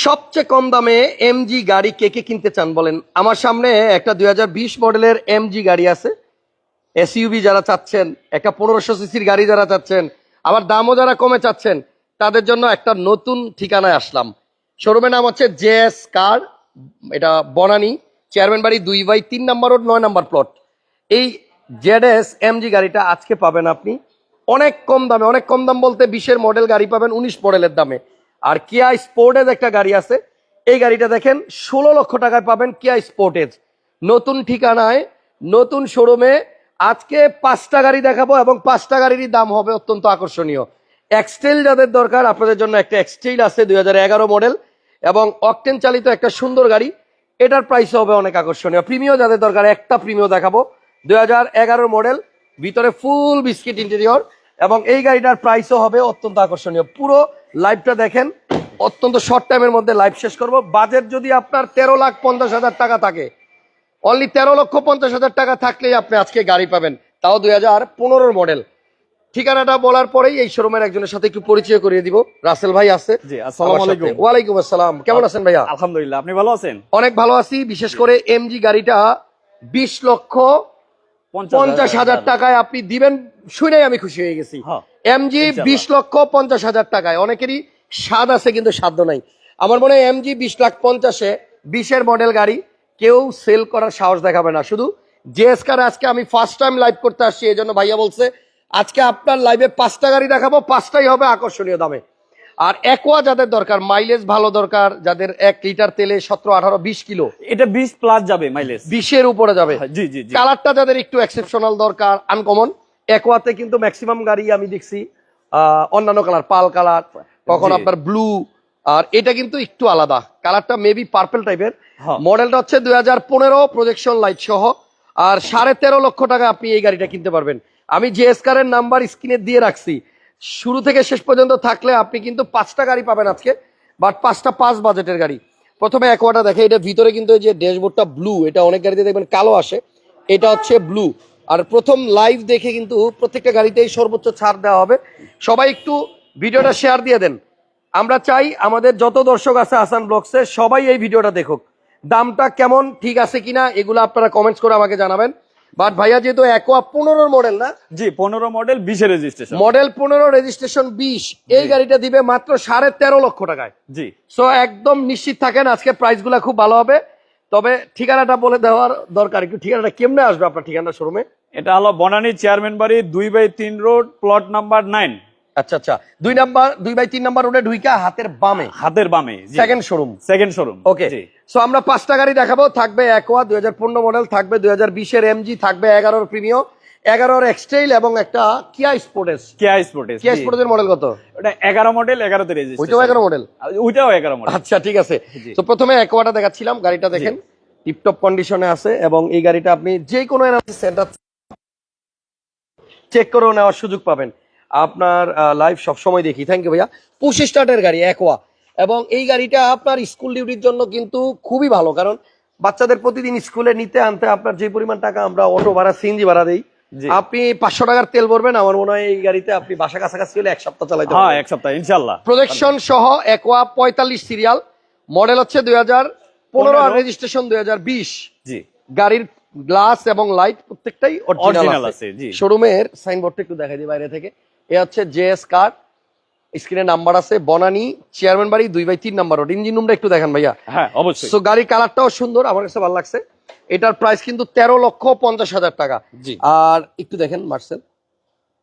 সবচেয়ে কম দামে এমজি গাড়ি কে কে কিনতে চান বলেন? আমার সামনে একটা দুই হাজার বিশ মডেলের এমজি গাড়ি আছে। এসইউবি যারা চাচ্ছেন, একটা পনেরোশো সিসির গাড়ি যারা চাচ্ছেন, আবার দামও যারা কমে চাচ্ছেন, তাদের জন্য একটা নতুন ঠিকানায় আসলাম। শোরুমের নাম হচ্ছে জেএস কার, এটা বনানি, চেয়ারম্যান বাড়ি দুই বাই তিন নম্বর রোড, নয় নম্বর প্লট। এই জেড জেডএস এমজি গাড়িটা আজকে পাবেন আপনি। অনেক কম দামে, অনেক কম দাম বলতে বিশের মডেল গাড়ি পাবেন উনিশ মডেলের দামে। আর কিয়া স্পোর্টেজ একটা গাড়ি আছে। এই গাড়িটা দেখেন, ষোলো লক্ষ টাকায় পাবেন কিয়া স্পোর্টেজ নতুন ঠিকানায়, নতুন শোরুমে আজকে পাঁচটা গাড়ি দেখাবো এবং পাঁচটা গাড়িরই দাম হবে অত্যন্ত আকর্ষণীয়। এক্সটেল যাদের দরকার, আপনাদের জন্য একটা এক্সটেল আছে, দুই হাজার এগারো মডেল এবং অকটেন চালিত একটা সুন্দর গাড়ি। এটার প্রাইস হবে অনেক আকর্ষণীয়। প্রিমিয় যাদের দরকার, একটা প্রিমিয় দেখাবো। দুই হাজার এগারো মডেল ভিতরে ফুল বিস্কিট ইন্টেরিয়র এবং এই গাড়িটার প্রাইসও হবে অত্যন্ত আকর্ষণীয়। পুরো লাইভটা দেখেন অত্যন্ত শর্ট টাইমের মধ্যে লাইভ শেষ করব। বাজেট যদি আপনার তেরো লাখ পঞ্চাশ হাজার টাকা থাকে অনলি তেরো লক্ষ পঞ্চাশ হাজার টাকা থাকলেই আপনি আজকে গাড়ি পাবেন। তাও দুই হাজার পনেরোর মডেল ঠিকানাটা বলার পরেই এই শোরুমের একজনের সাথে একটু পরিচয় করিয়ে দিব। রাসেল ভাই আছে ওয়ালাইকুম আসসালাম। কেমন আছেন ভাইয়া? আলহামদুলিল্লাহ আপনি ভালো আছেন? অনেক ভালো আছি বিশেষ করে এমজি গাড়িটা বিশ লক্ষ পঞ্চাশ হাজার টাকায় আপনি দিবেন শুনেই আমি খুশি হয়ে গেছি। হ্যাঁ, এমজি বিশ লক্ষ পঞ্চাশ হাজার টাকায়। অনেকেরই স্বাদ আছে কিন্তু সাধ্য নাই। আমার মনে হয় এমজি বিশ লাখ পঞ্চাশে বিশের মডেল গাড়ি কেউ সেল করার সাহস দেখাবে না। শুধু জেএসকার আজকে আমি ফার্স্ট টাইম লাইভ করতে আসছি এই জন্য ভাইয়া বলছে আজকে আপনার লাইভে পাঁচটা গাড়ি দেখাবো পাঁচটাই হবে আকর্ষণীয় দামে। আর একোয়া যাদের দরকার মাইলেজ ভালো দরকার যাদের এক লিটার তেলে সতেরো আঠারো বিশ কিলো। এটা 20 প্লাস যাবে মাইলেজ বিশের উপরে যাবে। জি জি জি। কালারটা যাদের একটু এক্সেপশনাল দরকার আনকমন একোয়াতে কিন্তু ম্যাক্সিমাম গাড়ি আমি দেখছি অন্যান্য কালার পাল কালার কখন আপনার ব্লু আর এটা কিন্তু একটু আলাদা। কালারটা মেবি পার্পল টাইপের হ্যাঁ। মডেলটা হচ্ছে দুই হাজার পনেরো প্রজেকশন লাইট সহ। আর সাড়ে তেরো লক্ষ টাকা আপনি এই গাড়িটা কিনতে পারবেন। আমি জিএস কারের নাম্বার স্ক্রিনে দিয়ে রাখছি। শুরু থেকে শেষ পর্যন্ত থাকলে আপনি কিন্তু পাঁচটা গাড়ি পাবেন আজকে বাট পাঁচটা পাঁচ বাজেটের গাড়ি। প্রথমে একোয়াটা দেখে, এটা ভিতরে কিন্তু যে ড্যাশবোর্ডটা ব্লু এটা অনেক গাড়িতে দেখবেন কালো আসে, এটা হচ্ছে ব্লু আর প্রথম লাইভ দেখে কিন্তু প্রত্যেকটা গাড়িতেই সর্বোচ্চ ছাড় দেওয়া হবে। সবাই একটু ভিডিওটা শেয়ার দিয়ে দেন। আমরা চাই আমাদের যত দর্শক আছে আসান ব্লগসে সবাই এই ভিডিওটা দেখুক। দামটা কেমন, ঠিক আছে কিনা, এগুলো আপনারা কমেন্টস করে আমাকে জানাবেন। বাট ভাইয়া যেহেতু একোয়া পনেরো মডেল না জি 15 মডেল বিশে রেজিস্ট্রেশন মডেল পনেরো রেজিস্ট্রেশন বিশ এই গাড়িটা দিবে মাত্র সাড়ে তেরো লক্ষ টাকায়। জি। সো একদম নিশ্চিত থাকেন আজকে প্রাইসগুলো খুব ভালো হবে। তবে ঠিকানাটা বলে দেওয়ার দরকার একটু ঠিকানাটা কেমনে আসবে আপনার ঠিকানা শোরুমে এটা হলো বনানী চেয়ারম্যান বাড়ি দুই বাই তিন রোড প্লট নাম্বার 9 আচ্ছা আচ্ছা। দুই নাম্বার দুই বাই তিন নাম্বার রোডে ঢুইকা হাতের বামে। হাতের বামে second showroom second showroom okay so আমরা পাঁচটা গাড়ি দেখাবো। থাকবে একোয়া দুই হাজার পনেরো মডেল থাকবে দুই হাজার বিশের এমজি থাকবে এগারোর প্রিমিও এগারোর এক্সটেইল এবং একটা কিয়া স্পোর্টেস কিয়া স্পোর্টেস কিয়া স্পোর্টেসের মডেল কত? ওটা 11 মডেল 11 তে ওইটাও এগারো মডেল ওইটাও 11 মডেল আচ্ছা ঠিক আছে। তো প্রথমে একোয়াটা দেখাচ্ছিলাম। গাড়িটা দেখেন টিপটপ কন্ডিশনে আছে এবং এই গাড়িটা আপনি যে কোনো সেন্টার চেক করেও নেওয়ার সুযোগ পাবেন। আপনার লাইভ সবসময় দেখি। থ্যাংক ইউ ভাইয়া। পুশ স্টার্টের গাড়ি একোয়া এবং এই গাড়িটা আপনার স্কুল ডিউটির জন্য কিন্তু খুবই ভালো কারণ বাচ্চাদের প্রতিদিন স্কুলে নিতে আনতে আপনার যে পরিমাণ টাকা আমরা অটো ভাড়া সিএনজি ভাড়া দেই। আপনি পাঁচশো টাকার তেল ভরবেন আমার মনে হয় এই গাড়িতে আপনি বাসা কাছাকাছি হলে এক সপ্তাহ চালাইতে হ্যাঁ এক সপ্তাহ ইনশাআল্লাহ। প্রজেকশন সহ একোয়া পঁয়তাল্লিশ সিরিয়াল মডেল হচ্ছে দুই হাজার পনেরো আর রেজিস্ট্রেশন দুই হাজার বিশ। জি। গাড়ির গ্লাস এবং লাইট প্রত্যেকটাই অরিজিনাল আছে, শোরুমের সাইনবোর্ডটা একটু দেখাই দিই বাইরে থেকে। এ হচ্ছে জেএস কার। স্ক্রিনে নাম্বার আছে বনানী চেয়ারম্যান বাড়ি দুই বাই তিন নাম্বার রোড। ইঞ্জিন রুমটা একটু দেখেন ভাইয়া। হ্যাঁ অবশ্যই। সো গাড়ির কালারটাও সুন্দর আমার কাছে ভালো লাগছে। এটার প্রাইস কিন্তু তেরো লক্ষ পঞ্চাশ হাজার টাকা। জি। আর একটু দেখেন মার্সেল।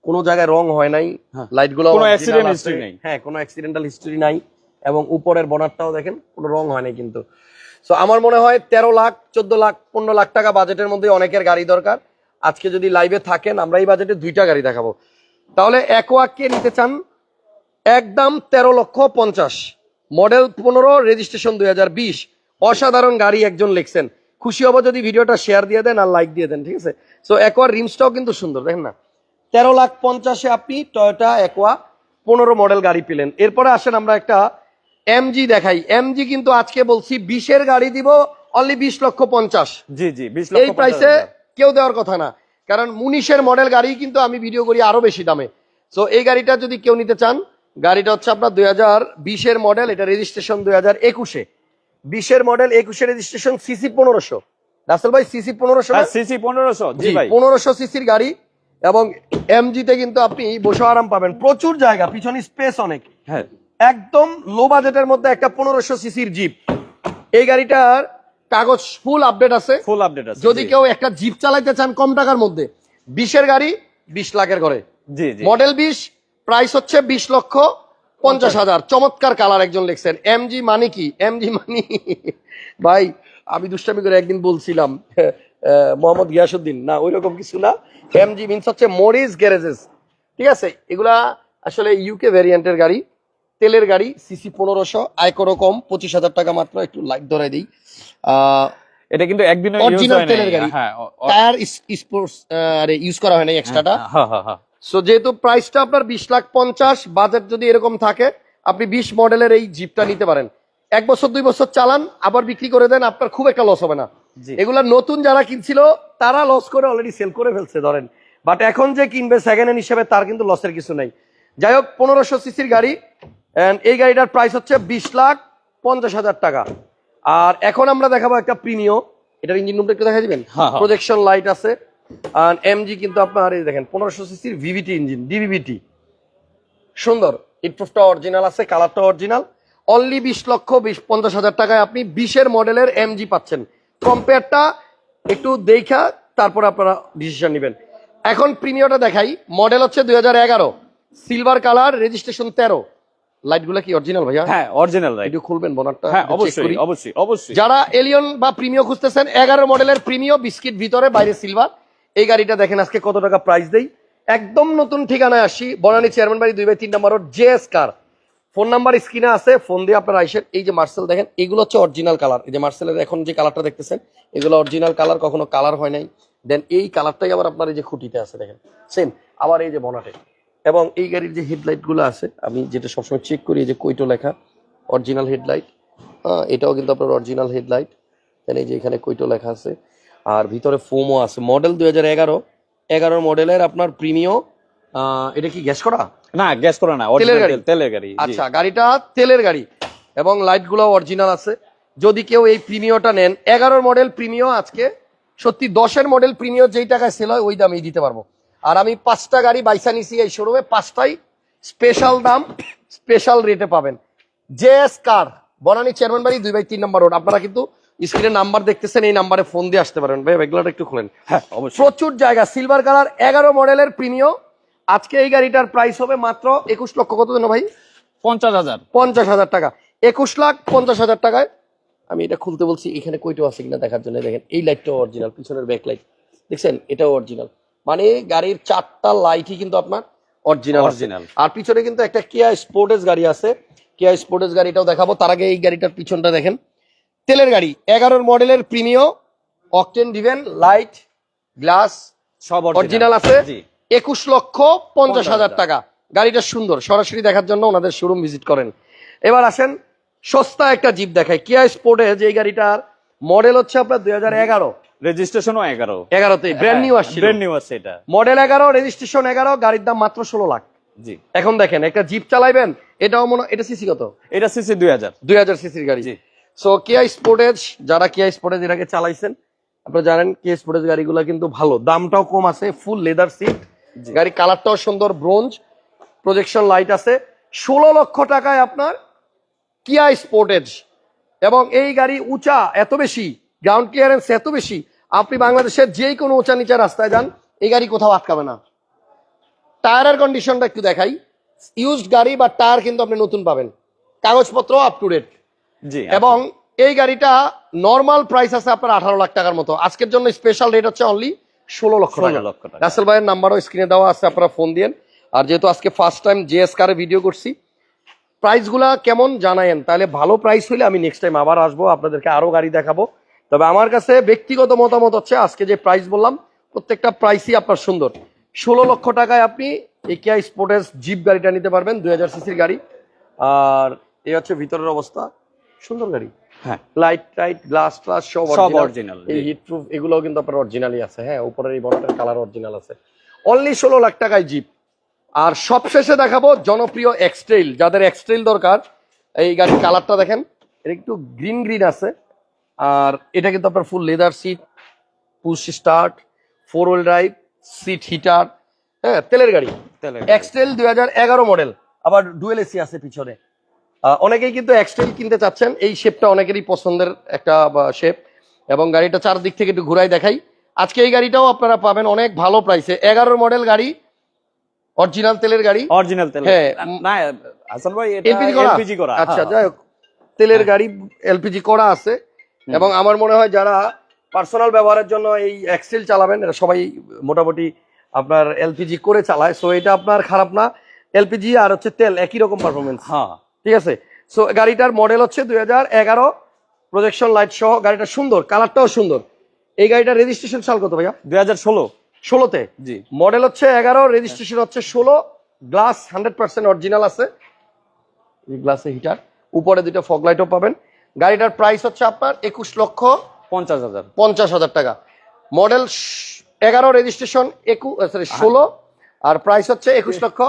কোনো জায়গায় রং হয় নাই হ্যাঁ। লাইটগুলো accident আছে। হ্যাঁ কোনো অ্যাক্সিডেন্টাল হিস্টরি নাই। এবং উপরের বনারটাও দেখেন কোনো রং হয় নাই কিন্তু। সো আমার মনে হয় তেরো লাখ চোদ্দ লাখ পনেরো লাখ টাকা বাজেটের মধ্যে অনেকের গাড়ি দরকার। আজকে যদি লাইভে থাকেন আমরা এই বাজেটে দুইটা গাড়ি দেখাবো। তাহলে একোয়াক কে নিতে চান একদম তেরো লক্ষ পঞ্চাশ। মডেল পনেরো রেজিস্ট্রেশন দুই বিশ। অসাধারণ গাড়ি একজন লিখছেন। খুশি হব যদি ভিডিওটা শেয়ার দিয়ে দেন আর লাইক দিয়ে দেন ঠিক আছে? সো একোয়ার রিমসটাও কিন্তু সুন্দর দেখেন না? তেরো লাখ পঞ্চাশে আপনি টয়োটা একোয়া পনেরো মডেল গাড়ি পেলেন। এরপরে আসেন আমরা একটা এমজি দেখাই। এমজি কিন্তু আজকে বলছি বিশের গাড়ি দিব অনলি বিশ লক্ষ পঞ্চাশ। জি জি 20 লক্ষ এই প্রাইসে কেউ দেওয়ার কথা না। কারণ মুনিশের মডেল গাড়ি কিন্তু আমি ভিডিও করি আরও বেশি দামে। সো এই গাড়িটা যদি কেউ নিতে চান গাড়িটা হচ্ছে আপনার দুই হাজার বিশের মডেল এটা রেজিস্ট্রেশন দুই হাজার একুশে। বিশের মডেল একুশে রেজিস্ট্রেশন সিসি পনেরোশো। রাসেল ভাই সিসি পনেরোশো সিসি পনেরোশো জি পনেরোশো সিসির গাড়ি এবং এমজিতে কিন্তু আপনি বসে আরাম পাবেন। প্রচুর জায়গা পিছনে স্পেস অনেক। হ্যাঁ। একদম লো বাজেটের মধ্যে একটা পনেরোশো সিসির জিপ এই গাড়িটার কাগজ ফুল আপডেট আছে। ফুল আপডেট আছে যদি কেউ একটা জিপ চালাইতে চান কম টাকার মধ্যে বিশের গাড়ি বিশ লাখের ঘরে। জি জি। মডেল বিশ প্রাইস হচ্ছে বিশ লক্ষ পঞ্চাশ হাজার। চমৎকার কালার একজন লিখছেন। এম জি মানে কি? এম জি মানি ভাই আমি দুষ্টামি করে একদিন বলছিলাম মোহাম্মদ গিয়াসুদ্দিন। না ওই রকম কিছু না। এম জি মিনস হচ্ছে মরিস গ্যারেজেস ঠিক আছে? এগুলা আসলে ইউকে ভ্যারিয়েন্টের গাড়ি। তেলের গাড়ি সিসি পনেরোশো আয়করও কম পঁচিশ হাজার টাকা মাত্র একটু লাইট ধরাই দিই। এটা কিন্তু একদিন Original তেলের গাড়ি। হ্যাঁ টায়ার স্পোর্টস আরে ইউজ করা হয় না এক্সট্রাটা হ্যাঁ হ্যাঁ হ্যাঁ সো যেহেতু প্রাইসটা আপনার বিশ লাখ পঞ্চাশ বাজেট যদি এরকম থাকে আপনি বিশ মডেলের এই জিপটা নিতে পারেন। এক বছর দুই বছর চালান আবার বিক্রি করে দেন আপনার খুব একটা লস হবে না। এগুলা নতুন যারা কিনছিল তারা লস করে অলরেডি সেল করে ফেলছে ধরেন। বাট এখন যে কিনবে সেকেন্ড হ্যান্ড হিসেবে তার কিন্তু লসের কিছু নেই। যাই হোক পনেরোশো সিসির গাড়ি and এই গাড়িটার প্রাইস হচ্ছে বিশ লাখ পঞ্চাশ হাজার টাকা। আর এখন আমরা দেখাবো একটা প্রিমিয় এটার ইঞ্জিন রুমটা একটু দেখা দিবেন? হ্যাঁ, হ্যাঁ। প্রজেকশন লাইট আছে। আর এমজি কিন্তু আপনার এই দেখেন পনেরোশো সিসির ভিভিটি ইঞ্জিন ডিভিভিটি সুন্দর। ইটপ্রুফটা অরিজিনাল আছে কালারটা অরিজিনাল অনলি বিশ লক্ষ বিশ পঞ্চাশ হাজার টাকায় আপনি বিশের মডেলের এমজি পাচ্ছেন। কম্পেয়ারটা একটু দেখা তারপর আপনারা ডিসিশন নেবেন। এখন প্রিমিয়টা দেখাই। মডেল হচ্ছে দুই হাজার এগারো। সিলভার কালার রেজিস্ট্রেশন তেরো। লাইটগুলো কি অরিজিনাল ভাইয়া? হ্যাঁ অরিজিনাল রাইট একটু খুলবেন বোনারটা হ্যাঁ অবশ্যই অবশ্যই অবশ্যই। যারা এলিয়ন বা প্রিমিয় খুঁজতেছেন এগারো মডেলের প্রিমিয় বিস্কিট ভিতরে বাইরে সিলভার এই গাড়িটা দেখেন আজকে কত টাকা প্রাইস দেই? একদম নতুন ঠিকানায় আসি বনানী চেয়ারম্যান বাড়ি দুই বাই তিন নম্বর জেএস কার ফোন নাম্বার স্ক্রিনে আছে ফোন দিয়ে আপনারা আইসেন। এই যে মার্সেল দেখেন এগুলো হচ্ছে অরিজিনাল কালার এই যে মার্সেলের এখন যে কালারটা দেখতেছেন এগুলো অরিজিনাল কালার কখনো কালার হয় নাই। দেন এই কালারটাই আবার আপনার এই যে খুঁটিতে আছে দেখেন। সেম আবার এই যে বনাটে। এবং এই গাড়ির যে হেডলাইটগুলো আছে আমি যেটা সবসময় চেক করি যে কৈটো লেখা অরিজিনাল হেডলাইট হ্যাঁ এটাও কিন্তু আপনার অরিজিনাল হেডলাইট এই যে এখানে কৈটো লেখা আছে আর ভিতরে ফোমও আছে। মডেল দুই হাজার এগারো এগারো মডেলের আপনার প্রিমিয় এটা কি গ্যাস করা? না গ্যাস করা না তেলের গাড়ি? তেলের গাড়ি আচ্ছা গাড়িটা তেলের গাড়ি এবং লাইটগুলো অরিজিনাল আছে। যদি কেউ এই প্রিমিয়টা নেন এগারোর মডেল প্রিমিয় আজকে সত্যি দশের মডেল প্রিমিয় যেই টাকায় সেল হয় ওই দামেই দিতে পারব। আর আমি পাঁচটা গাড়ি বাইসা নিছি এই শোরুমে পাঁচটাই স্পেশাল দাম স্পেশাল রেটে পাবেন। জেএস কার বনানী চেয়ারম্যান বাড়ি দুই বাই তিন নম্বর রোড আপনারা কিন্তু স্ক্রিনে নাম্বার দেখতেছেন এই নাম্বারে ফোন দিয়ে আসতে পারেন। ভাই এগুলোটা একটু খুলেন। হ্যাঁ প্রচুর জায়গা সিলভার কালার এগারো মডেলের প্রিমিয় আজকে এই গাড়িটার প্রাইস হবে মাত্র একুশ লক্ষ কত যেন ভাই? পঞ্চাশ হাজার। পঞ্চাশ হাজার টাকা। একুশ লাখ পঞ্চাশ হাজার টাকায়। আমি এটা খুলতে বলছি এখানে কইটো আছে কিনা দেখার জন্য দেখেন। এই লাইটটাও অরিজিনাল পিছনের ব্যাক লাইট দেখছেন? এটাও অরিজিনাল মানে গাড়ির চারটা লাইটই কিন্তু আপনার অরিজিনাল অরিজিনাল আর পিছনে কিন্তু একটা কিয়া স্পোর্টেস গাড়ি আছে। কিয়া স্পোর্টেস গাড়িটাও দেখাবো। তার আগে এই গাড়িটার পিছনটা দেখেন। তেলের গাড়ি এগারোর মডেলের প্রিমিয় অকটেন ডিভেন লাইট গ্লাস সব অরিজিনাল আছে। একুশ লক্ষ পঞ্চাশ হাজার টাকা। গাড়িটা সুন্দর। সরাসরি দেখার জন্য ওনাদের শোরুম ভিজিট করেন। এবার আসেন সস্তা একটা জিপ দেখায় কিয়া স্পোর্টে যে এই গাড়িটার মডেল হচ্ছে আপনার দুই হাজার এগারো। রেজিস্ট্রেশনও এগারো। এগারোতে ব্র্যান্ড নিউ আসছিল। ব্র্যান্ড নিউ আছে এটা। মডেল এগারো রেজিস্ট্রেশন এগারো গাড়ির দাম মাত্র ষোলো লাখ। জি। এখন দেখেন একটা জিপ চালাইবেন এটাও মনে এটা সিসি কত? এটা সিসি দুই হাজার। দুই হাজার সিসির গাড়ি। জি। সো কিয়া স্পোর্টেজ যারা কিয়া স্পোর্টেজ আগে চালাইছেন আপনারা জানেন কিয়া স্পোর্টেজ গাড়িগুলো কিন্তু ভালো। দামটাও কম আছে ফুল লেদার সিট জি। গাড়ি কালারটাও সুন্দর ব্রোঞ্জ প্রজেকশন লাইট আছে। ষোলো লক্ষ টাকায় আপনার কিয়া স্পোর্টেজ এবং এই গাড়ি উঁচা এত বেশি গ্রাউন্ড ক্লিয়ারেন্স এত বেশি আপনি বাংলাদেশের যে কোনো উঁচা নিচা রাস্তায় যান এই গাড়ি কোথাও আটকাবে না। টায়ারের কন্ডিশনটা একটু দেখাই। ইউজড গাড়ি বা টায়ার কিন্তু আপনি নতুন পাবেন। কাগজপত্র আপ টু ডেট জি এবং এই গাড়িটা নর্মাল প্রাইস আছে আপনার আঠারো লাখ টাকার মতো। আজকের জন্য স্পেশাল রেট হচ্ছে অনলি ষোলো লক্ষ 16 টাকা লক্ষ টাকা। রাসেল ভাইয়ের নাম্বারও স্ক্রিনে দেওয়া আছে আপনারা ফোন দিয়েন। আর যেহেতু আজকে ফার্স্ট টাইম জিএস কারে ভিডিও করছি প্রাইসগুলা কেমন জানায়েন? তাহলে ভালো প্রাইস হইলে আমি নেক্সট টাইম আবার আসব আপনাদেরকে আরও গাড়ি দেখাবো। তবে আমার কাছে ব্যক্তিগত মতামত হচ্ছে আজকে যে প্রাইস বললাম প্রত্যেকটা প্রাইসই আপনার সুন্দর। ষোলো লক্ষ টাকায় আপনি একিয়া স্পোর্টেস জিপ গাড়িটা নিতে পারবেন দুই হাজার সিসির গাড়ি। আর এই হচ্ছে ভিতরের অবস্থা সুন্দর গাড়ি। হ্যাঁ। লাইট টাইট গ্লাস ট্লাস সব সব অরিজিনাল এই হিট প্রুফ এগুলোও কিন্তু আপনার অরিজিনালই আছে। হ্যাঁ উপরের এই বড়টার কালার অরিজিনাল আছে। অনলি ষোলো লাখ টাকায় জিপ আর সবশেষে দেখাবো জনপ্রিয় এক্সট্রেল যাদের এক্সট্রেল দরকার এই গাড়ির কালারটা দেখেন এটা একটু গ্রিন গ্রিন আছে। আর এটা কিন্তু আপনার full leather seat push start four wheel drive seat heater হ্যাঁ তেলের গাড়ি। এক্সটেল দুই হাজার এগারো মডেল আবার ডুয়েল এসি আছে পিছনে। অনেকেই কিন্তু এক্সটেল কিনতে চাচ্ছেন এই শেপটা অনেকেরই পছন্দের একটা শেপ এবং গাড়িটা চারদিক থেকে একটু ঘুরাই দেখাই। আজকে এই গাড়িটাও আপনারা পাবেন অনেক ভালো প্রাইসে এগারোর মডেল গাড়ি অরিজিনাল তেলের গাড়ি। অরিজিনাল তেল হ্যাঁ। না হাসান ভাই এটা এলপিজি করা? আচ্ছা হ্যাঁ। যাই হোক। তেলের গাড়ি এলপিজি করা আছে। এবং আমার মনে হয় যারা পার্সোনাল ব্যবহারের জন্য এই এক্সেল চালাবেন এরা সবাই মোটামুটি আপনার এলপিজি করে চালায়। সো এটা আপনার খারাপ না। এলপিজি আর হচ্ছে তেল একই রকম পারফরমেন্স হ্যাঁ। ঠিক আছে? সো গাড়িটার মডেল হচ্ছে দুই হাজার এগারো। প্রজেকশন লাইট সহ গাড়িটা সুন্দর কালারটাও সুন্দর। এই গাড়িটার রেজিস্ট্রেশন সাল কত ভাইয়া? দুই হাজার ষোলো। ষোলোতে? জি। মডেল হচ্ছে এগারো রেজিস্ট্রেশন হচ্ছে ষোলো। গ্লাস হান্ড্রেড পার্সেন্ট অরিজিনাল আছে। গ্লাসে হিটার উপরে দুটো ফগ লাইটও পাবেন। গাড়িটার প্রাইস হচ্ছে আপনার একুশ লক্ষ পঞ্চাশ হাজার। পঞ্চাশ হাজার টাকা। মডেল এগারো রেজিস্ট্রেশন একুশ সরি ষোলো। আর প্রাইস হচ্ছে একুশ লক্ষ।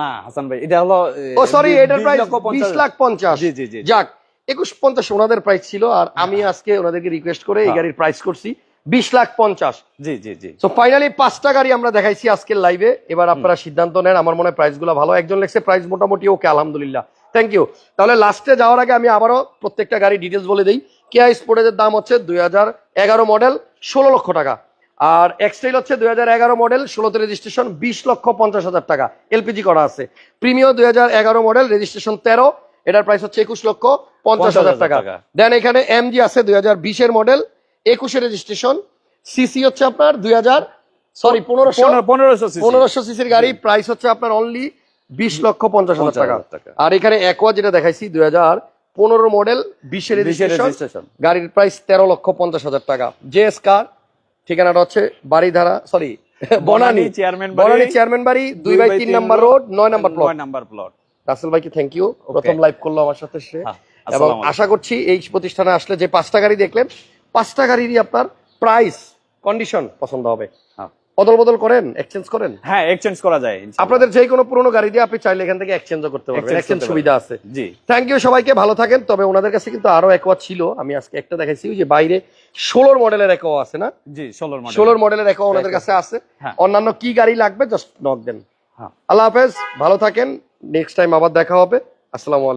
না হাসান ভাই এটা হলো ও সরি এটার প্রাইস বিশ লাখ পঞ্চাশ। জি জি জি। যাক একুশ পঞ্চাশ ওনাদের প্রাইস ছিল আর আমি আজকে ওনাদেরকে রিকোয়েস্ট করে এই হ্যাঁ। গাড়ির প্রাইস করছি বিশ লাখ পঞ্চাশ। জি জি জি। তো ফাইনালি পাঁচটা গাড়ি আমরা দেখাইছি আজকের লাইভে এবার আপনারা সিদ্ধান্ত নেন আমার মনে হয় প্রাইসগুলো ভালো। একজন লেখছে প্রাইস মোটামুটি ওকে আলহামদুলিল্লাহ। থ্যাংক ইউ তাহলে লাস্টে যাওয়ার আগে আমি আবারও প্রত্যেকটা গাড়ি ডিটেলস বলে দিই। কেয়া স্পোর্টেজের দাম হচ্ছে দুই হাজার এগারো মডেল ষোলো লক্ষ টাকা। আর এক্সটাইল হচ্ছে দুই হাজার এগারো মডেল ষোলোতে রেজিস্ট্রেশন বিশ লক্ষ পঞ্চাশ হাজার টাকা। এলপিজি করা আছে। প্রিমিয় দুই হাজার এগারো মডেল রেজিস্ট্রেশন তেরো। এটার প্রাইস হচ্ছে একুশ লক্ষ পঞ্চাশ হাজার টাকা। দেন এখানে এমজি আছে দুই হাজার বিশের মডেল একুশে রেজিস্ট্রেশন সিসি হচ্ছে আপনার দুই হাজার সরি পনেরোশো পনেরোশো সিসির গাড়ি প্রাইস হচ্ছে আপনার অনলি বিশ লক্ষ পঞ্চাশ হাজার টাকা। আর এখানে একোয়া যেটা দেখাইছি দুই হাজার পনেরো মডেল বিশের রেজিস্ট্রেশন গাড়ির প্রাইস তেরো লক্ষ পঞ্চাশ হাজার টাকা। জেএস কার ঠিকানাটা হচ্ছে Baridhara sorry Banani. Chairman Banani chairman Bari দুই বাই তিন নাম্বার রোড নয় number plot number plot Rasel ভাইকে থ্যাংক ইউ প্রথম লাইভ করল আমার সাথে সে। হ্যাঁ, এবং আশা করছি এই প্রতিষ্ঠানে আসলে যে পাঁচটা গাড়ি দেখলেন পাঁচটা গাড়িরই আপনার প্রাইস কন্ডিশন পছন্দ হবে। হ্যাঁ। অদল বদল করেন এক্সচেঞ্জ করেন? হ্যাঁ এক্সচেঞ্জ করা যায় আপনাদের যে কোনো পুরোনো গাড়ি দিয়ে আপনি চাইলে এখান থেকে এক্সচেঞ্জও করতে পারবেন এক্সচেঞ্জ সুবিধা আছে। জি। থ্যাংক ইউ সবাইকে ভালো থাকেন। তবে ওনাদের কাছে কিন্তু আরও একোয়া ছিল আমি আজকে একটা দেখাইছি যে বাইরে ষোলোর মডেলের একোয়া আছে না? জি ষোলোর মডেল ষোলোর মডেলের একোয়া ওনাদের কাছে আছে। হ্যাঁ। অন্যান্য কি গাড়ি লাগবে জাস্ট নক দেন। হ্যাঁ। আল্লাহ হাফেজ ভালো থাকেন নেক্সট টাইম আবার দেখা হবে। আসসালামু আলাইকুম।